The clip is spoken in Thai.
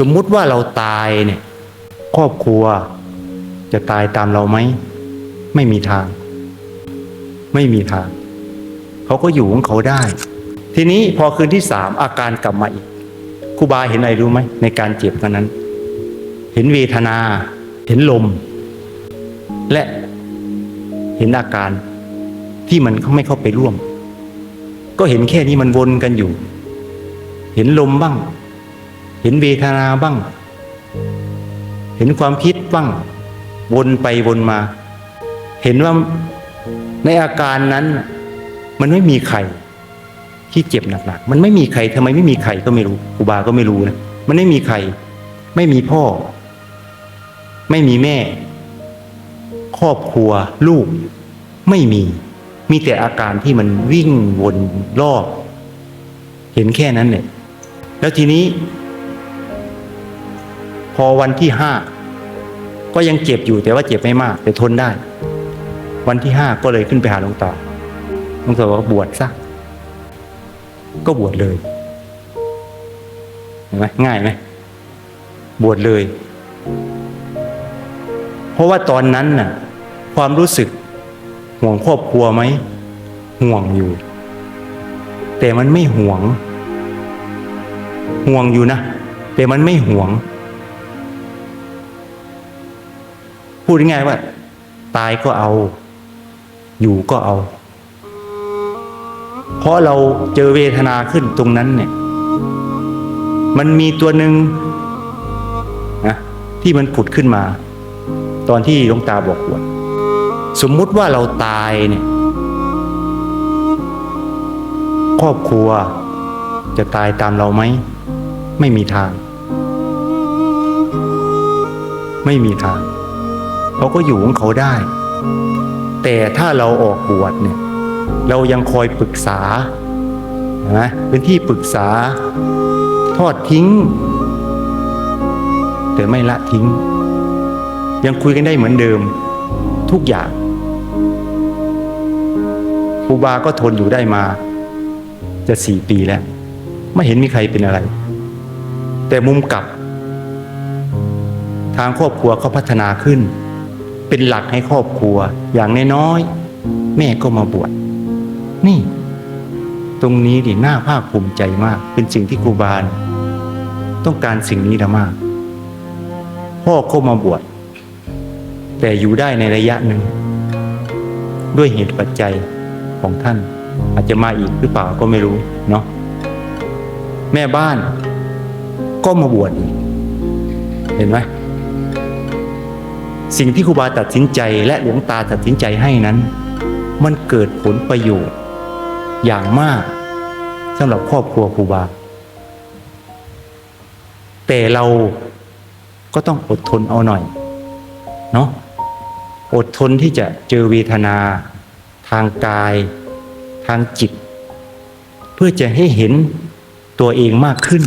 สมมุติว่าเราตายเนี่ย ครอบครัวจะตายตามเราไหม ไม่มีทาง ไม่มีทาง เขาก็อยู่ของเขาได้ ทีนี้พอคืนที่สามอาการกลับมาอีกครูบาเห็นอะไรรู้ไหม ในการเจ็บตอนนั้น เห็นเวทนา เห็นลม และเห็นอาการที่มันไม่เข้าไปร่วม ก็เห็นแค่นี้มันวนกันอยู่ เห็นลมบ้าง เห็นเวทนาบ้าง เห็นความคิดบ้าง วนไปวนมา เห็นว่าในอาการนั้น มันไม่มีใคร ที่เจ็บหนักๆมันไม่มีใครทำไมไม่มีใครก็ไม่รู้ครูบาก็ไม่รู้นะมันไม่มีใคร ไม่มีพ่อ ไม่มีแม่ ครอบครัวลูก ไม่มี มีแต่อาการที่มันวิ่งวนรอบ เห็นแค่นั้นเนี่ยแล้วทีนี้ พอวันที่ห้าก็ยังเจ็บอยู่แต่ว่าเจ็บไม่มาก แต่ทนได้ วันที่ห้าก็เลยขึ้นไปหาหลวงตาหลวงตาบอกบวชซะก็บวชเลยเห็นไหมง่ายไหมบวชเลย เพราะว่าตอนนั้นน่ะ ความรู้สึกห่วงครอบครัวไหมห่วงอยู่ แต่มันไม่ห่วง ห่วงอยู่นะ แต่มันไม่ห่วง พูดง่ายๆว่า ตายก็เอา อยู่ก็เอา เพราะเราเจอเวทนาขึ้นตรงนั้นเนี่ย มันมีตัวหนึ่งนะที่มันผุดขึ้นมา ตอนที่หลวงตาบอกว่าสมมุติว่าเราตายเนี่ย ครอบครัวจะตายตามเราไหม ไม่มีทาง ไม่มีทาง เขาก็อยู่ของเขาได้ แต่ถ้าเราออกบวชเนี่ย เรายังคอยปรึกษานะเป็นที่ปรึกษา ทอดทิ้ง แต่ไม่ละทิ้ง ยังคุยกันได้เหมือนเดิม ทุกอย่างครูบาก็ทนอยู่ได้มา จะสี่ปีแล้ว ไม่เห็นมีใครเป็นอะไร แต่มุมกลับ ทางครอบครัวเขาพัฒนาขึ้น เป็นหลักให้ครอบครัว อย่างน้อยๆแม่ก็มาบวชนี่ ตรงนี้ดิน่าภาคภูมิใจมาก เป็นสิ่งที่ครูบาลต้องการสิ่งนี้นะมาก พ่อก็มาบวชแต่อยู่ได้ในระยะหนึ่ง ด้วยเหตุปัจจัยของท่าน อาจจะมาอีกหรือเปล่าก็ไม่รู้เนาะแม่บ้านก็มาบวชอีกเห็นไหม สิ่งที่ครูบาตัดสินใจและหลวงตาตัดสินใจให้นั้น มันเกิดผลประโยชน์ อย่างมากสำหรับครอบครัวครูบา แต่เราก็ต้องอดทนเอาหน่อยเนาะอดทนที่จะเจอเวทนา ทางกาย ทางจิต เพื่อจะให้เห็นตัวเองมากขึ้น